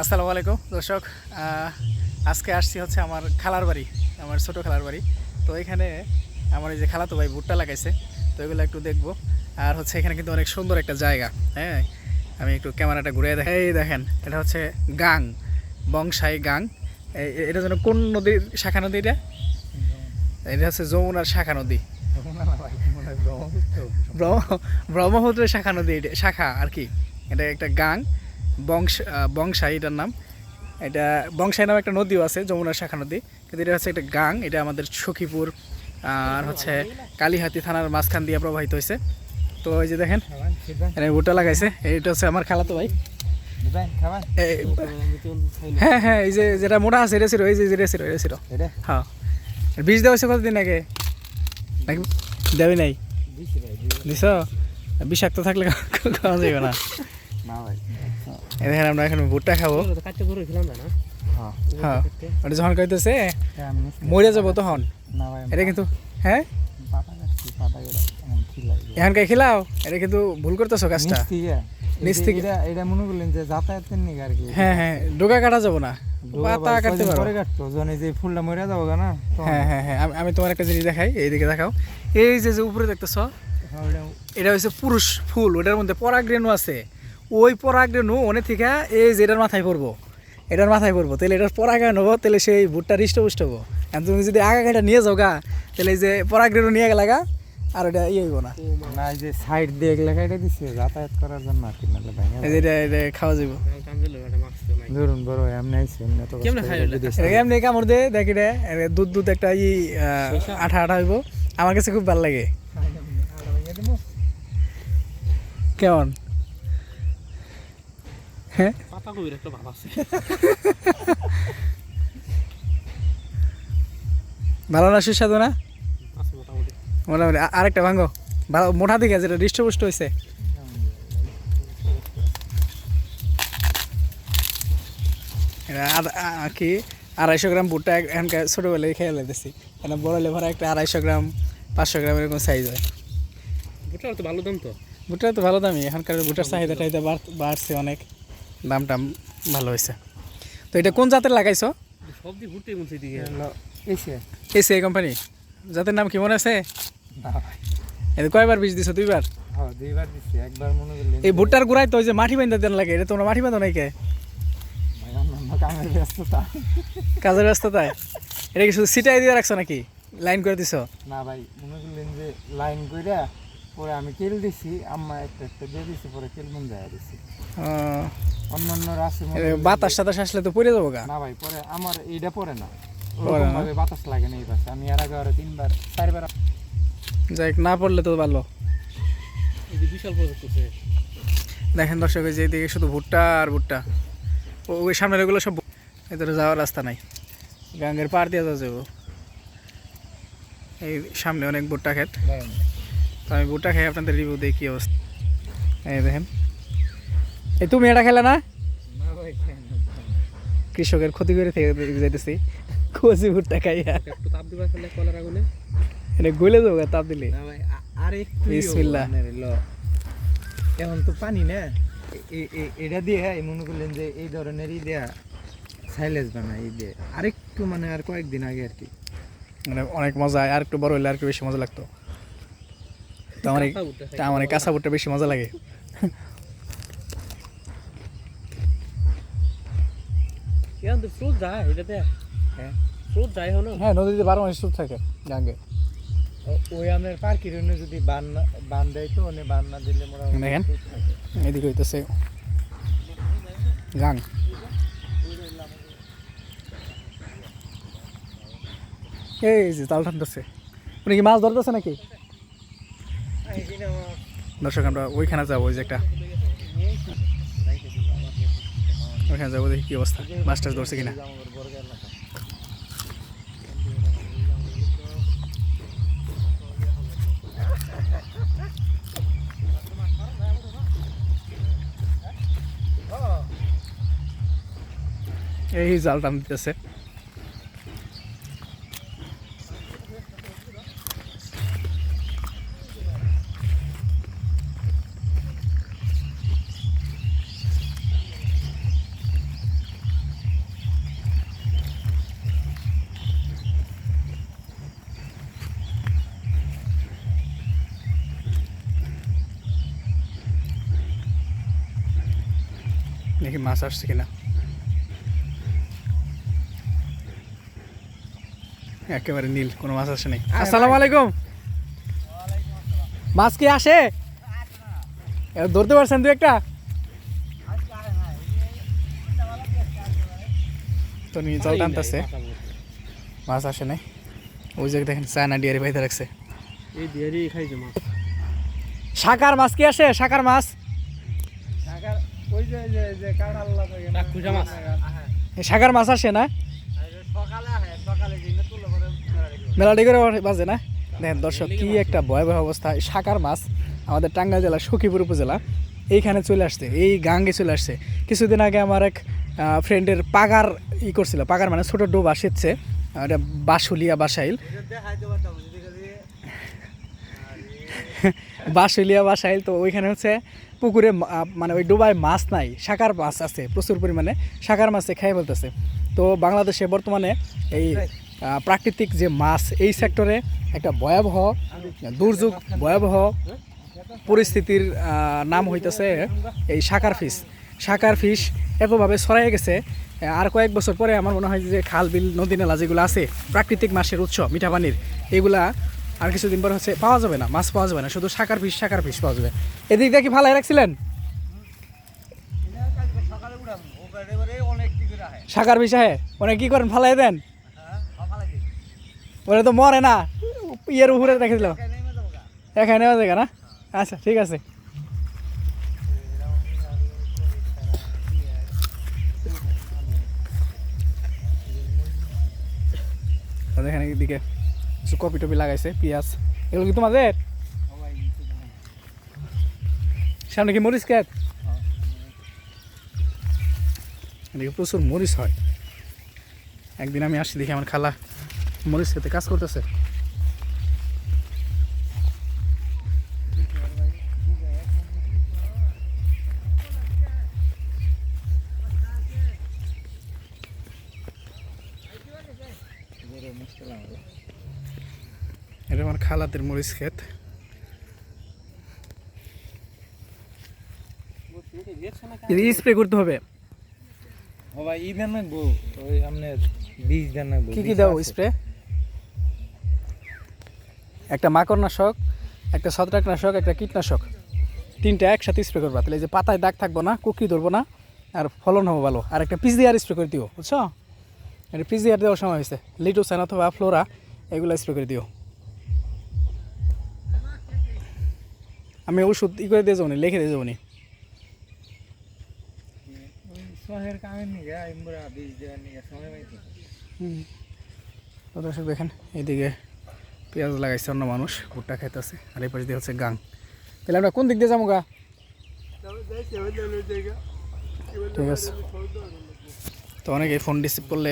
আসসালামু আলাইকুম দর্শক। আহ, আজকে আসছি হচ্ছে আমার খালার বাড়ি আমার ছোট খালার বাড়ি। তো এখানে আমার এই যে খালাতো ভাই ভুট্টা লাগাইছে তো এগুলো একটু দেখব। আর হচ্ছে এখানে কিন্তু অনেক সুন্দর একটা জায়গা হ্যাঁ? আমি একটু ক্যামেরাটা ঘুরে দেখ এই দেখেন এটা হচ্ছে গাং বংশাই গাং। এটা যেন কোন নদীর শাখা নদী এটা? এটা হচ্ছে যমুনার শাখা নদী। ব্রহ্ম- ব্রহ্মপুত্রের শাখা নদী এটা শাখা আর কি। এটা একটা গাং বংশ বংশাই এটার নাম। এটা বংশাই নামে একটা নদীও আছে যমুনা শাখা নদী। কিন্তু এটা হচ্ছে একটা গাং এটা আমাদের সখীপুর আর হচ্ছে কালীহাতি থানার মাঝখান দিয়ে প্রবাহিত হয়েছে তো এই যে দেখেন ভুট্টা লাগাইছে। এইটা হচ্ছে আমার খালাতো ভাই। হ্যাঁ হ্যাঁ এই যে যেটা মোটা আছে এটা ছিল এই যে যেটা ছিল এটা ছিল। হ্যাঁ। বীজ দেওয়া হয়েছে কতদিন আগে? নাকি দেবে নাই? দিছ বিষাক্ত থাকলে খাওয়া যাবে না। দেখেন আমরা এখন ভুট্টা খাব। হ্যাঁ। ওটা যখন কইতেছে মরে যাব তখন। এটা কিন্তু হ্যাঁ? এখানকার খেলাও? এটা কিন্তু ভুল করতেছো কাজটা। নিচ থেকে- এটা মনে করলেন যে যাতায়াতের নিগে আর কি। হ্যাঁ হ্যাঁ ডোকা কাটা যাব না। পাতা কাটতে পারো। পরে কাটতো? যখন যে ফুলটা মরে যাব না হ্যাঁ হ্যাঁ হ্যাঁ আমি- তোমার একটা জিনিস দেখাই এইদিকে দেখাও। এই যে যে উপরে দেখতেছ হ্যাঁ, এটা হচ্ছে পুরুষ ফুল ওটার মধ্যে পরাগরেণু আছে। ওই পরাগরেণু অনেক থেকে এই যে এটার মাথায় পড়ব। এটার মাথায় পড়ব। তাহলে এটার পরাগায়ন হব তাহলে সেই ভুট্টা হৃষ্টপুষ্ট হব। আর তুমি যদি আগা গাড়িটা নিয়ে যাও গা তাহলে এই যে পরাগরেণু নিয়ে গেলা গা আর ওটা ইয়ে হইব না। না এই যে সাইড দিয়ে এগুলা কাটা দিছে যাতায়াত করার জন্য আর কি নাহলে ভাঙে এই যে এটা এটা খাওয়া যাব ধরুন বড় এমনি আইছে এমনি তো কেমনে খাই এটা? এমনি কামড় দে দেখি রে দুধ দুধ একটা ই আহ, আঠা আঠা হইব। আমার কাছে খুব ভালো লাগে। কেমন? হ্যাঁ? পাতাকপির একটা ভাব আছে। ভালো না সুস্বাদু না? মোটামুটি। আরেকটা ভাঙো। ভালো মোটা দিকে যেটা হৃষ্টপুষ্ট হয়েছে কি? আড়াইশো গ্রাম ভুট্টা এখানকার ছোটোবেলায় খেয়ে লেতেছি এখানে বড় লেভার একটা আড়াইশো গ্রাম পাঁচশো গ্রাম এরকম সাইজ হয়। ভুট্টার তো ভালো দাম তো। ভুট্টা তো ভালো দামি এখানকার ভুট্টার চাহিদা টাহিদা বাড়ছে অনেক। দাম টাম ভালো হয়েছে। তো এটা কোন জাতের লাগাইছো? সব দিয়ে ঘুরতে মনছে দিকে হলো এসে কোম্পানি জাতের নাম কি মনে আছে। এটা কয়বার বীজ দিছো দুইবার? হ্যাঁ দুইবার দিছি একবার মনে এই ভুট্টার গুড়াই তো ওই যে মাটি বান্ধা দেন লাগে এটা তোমরা মাটি বান্ধো নাই কে অন্যান্য ব্যস্ততা। কাজের ব্যস্ততায়? এটা কি শুধু সিটাই দিয়ে রাখছো নাকি? লাইন করে দিছো? না ভাই মনে করলেন যে লাইন কইরা পরে আমি কেল দিছি আম্মা একটা একটা দিয়ে দিছি পরে কেল মন যায় দিছি। আহ, অন্যান্য রাশি বাতাস টাতাস আসলে তো পড়ে যাব না ভাই পরে আমার এইটা পরে না। পরে ওরকম না? ভাবে বাতাস লাগে না এই পাশে আমি এর আগে আরও তিনবার চারবার যাই না পড়লে তো ভালো। এই বিশাল প্রজেক্ট দেখেন দর্শক যে এদিকে শুধু ভুট্টা আর ভুট্টা। ও- ওই সামনের ওগুলো সব এদের যাওয়ার রাস্তা নাই। গাঙ্গের পাড় দিয়ে যাওয়া যাব। এই সামনে অনেক ভুট্টা ক্ষেত। তো আমি ভুট্টা খাই আপনাদের রিভিউ দেখি কি অবস্থা। এই দেখেন। এই তুমি এটা খেলে না? কৃষকের ক্ষতি করে থেকে যাইতেছি। কচি ভুট্টা খাইয়া। একটু তাপ দিবার ফেলে কলার আগুনে? এটা গলে যাব তাপ দিলে। আর একটু বিসমিল্লাহ। এখন তো পানি না? এটা দিয়ে হ্যাঁ মনে করলেন যে এই ধরনেরই দেয়া সাইলেজ বানায় এই দিয়ে। আরেকটু মানে আর কয়েকদিন আগে আর কি। মানে অনেক মজা আর একটু বড় হলে আর একটু বেশি মজা লাগতো। তো আমার কাঁচা আমার ভুট্টা বেশি মজা লাগে। হ্যাঁ। হ্যাঁ নদীতে বারো মাস চুপ থাকে গাঙ্গে ওই আমাদের পার্কের জন্য যদি বান না- বান দেয় তো বান না দিলে দেখেন। এদিকে হইতেছে গাং। এই যে তাল টানতেছে। উনি কি মাছ ধরতেছে নাকি? দর্শক, আমরা ওইখানে যাব, ওই যে একটা ওইখানে যাব, দেখি কি অবস্থা মাছ টাছ ধরছে কিনা। এই জাল টান দিতেছে দেখি মাছ আসছে কিনা। একেবারে নীল কোনো মাছ আসে নাই। আসসালামু আলাইকুম। মাছ কি আসে? ধরতে পারছেন দু একটা? তো নিয়ে জল টানতেছে মাছ আসে নাই। ওই জায়গায় দেখেন চায়না ডিয়ারি বাইতে রাখছে। এই দিয়ারি খাইছে মাছ। শাকার মাছ কি আসে? শাকার মাছ? ওই যে যে যে কাঁঠাল লাগে না, মাছ। এই মাছ আসে না? সকালে আহে সকালে দিনে তুলে পরে মেলাটি করে। বাজে না? দেখেন দর্শক কি একটা ভয়াবহ অবস্থা। সাকার মাছ আমাদের টাঙ্গাইল জেলা সখীপুর উপজেলা এইখানে চলে আসছে এই গাঙ্গে চলে আসছে। কিছুদিন আগে আমার এক ফ্রেন্ডের পাগার ই করছিল পাগার মানে ছোট ডোবা সেচ্ছে এটা বাসুলিয়া বাসাইল। বাসুলিয়া বাসাইল তো ওইখানে হচ্ছে পুকুরে মানে ওই ডোবায় মাছ নাই শাকার মাছ আছে, প্রচুর পরিমাণে শাকার মাছে খেয়ে বলতেছে তো বাংলাদেশে বর্তমানে এই প্রাকৃতিক যে মাছ, এই সেক্টরে একটা ভয়াবহ, দুর্যোগ, ভয়াবহ পরিস্থিতির নাম হইতেছে এই শাকার ফিশ শাকার ফিশ এতভাবে ছড়াই গেছে আর কয়েক বছর পরে আমার মনে হয় যে খাল, বিল, নদী, নালা যেগুলো আছে, প্রাকৃতিক মাছের উৎস, মিঠা পানির, এগুলা আর কিছুদিন পর হচ্ছে পাওয়া যাবে না, মাছ পাওয়া যাবে না, শুধু শাকার পিস শাকার পিস পাওয়া যাবে। এদিক কি ফালাই রাখছিলেন? অনেক শাকার পিস আহে? ওরা কি করেন, ফালাই দেন? ওরা তো মরে না, ইয়ের উপরে রেখে দিল? এখানে না? আচ্ছা ঠিক আছে। কিছু কপি টপি লাগাইছে, পিঁয়াজ। এগুলো কি তোমাদের? সামনে কি মরিচ খেত প্রচুর মরিচ হয়। একদিন আমি আসছি দেখি আমার খালা মরিচ খেতে কাজ করতেছে। আমার খালাদের মরিচ ক্ষেত। স্প্রে করতে হবে। সবাই ই দেন নাকবো ওই আপনার বীজ দেন নাকবো কি কি দাও স্প্রে? একটা মাকড়নাশক একটা ছত্রাকনাশক একটা কীটনাশক। তিনটা একসাথে স্প্রে করবা। তাহলে যে পাতায় দাগ থাকব না কুকি ধরবো না আর ফলন হবে ভালো। আর একটা পিজিআর স্প্রে করে দিও বুঝছ? এটা পিজিআর দেওয়ার সময় হয়েছে। লিটোসান অথবা ফ্লোরা এগুলো স্প্রে করে দিও। আমি ওষুধ ই করে দিয়ে যাব নি, লিখে দিয়ে যাব। দর্শক দেখেন এইদিকে পেঁয়াজ লাগাইছে অন্য মানুষ ভুট্টা খাইতেছে আর এই পাশে দিয়ে হচ্ছে গাং। তাহলে আমরা কোন দিক দিয়ে যাব গা? ঠিক আছে। তো অনেকে ফোন রিসিভ করলে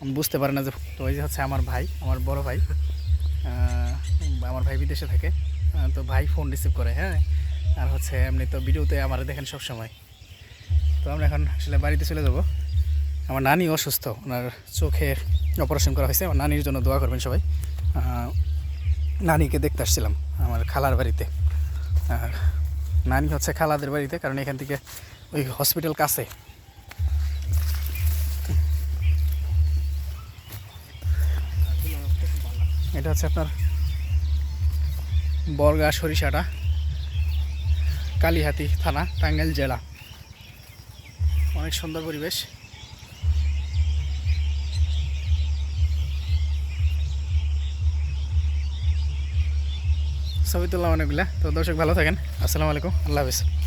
আমি বুঝতে পারে না যে তো ওই যে হচ্ছে আমার ভাই আমার বড় ভাই আমার ভাই বিদেশে থাকে। তো ভাই ফোন রিসিভ করে হ্যাঁ? আর হচ্ছে এমনি তো ভিডিওতে আমার দেখেন সব সময় তো আমরা এখন আসলে বাড়িতে চলে যাব। আমার নানি অসুস্থ, ওনার চোখে অপারেশন করা হয়েছে। আমার নানির জন্য দোয়া করবেন সবাই। নানিকে দেখতে আসছিলাম, আমার খালার বাড়িতে। আর নানি হচ্ছে খালাদের বাড়িতে, কারণ এখান থেকে ওই হসপিটাল কাছে। এটা হচ্ছে আপনার বরগা সরিষাটা, কালীহাতি থানা, টাঙ্গাইল জেলা। অনেক সুন্দর পরিবেশ। ছবি তুললাম অনেকগুলা। তো দর্শক ভালো থাকেন। আসসালামু আলাইকুম। আল্লাহ হাফিজ।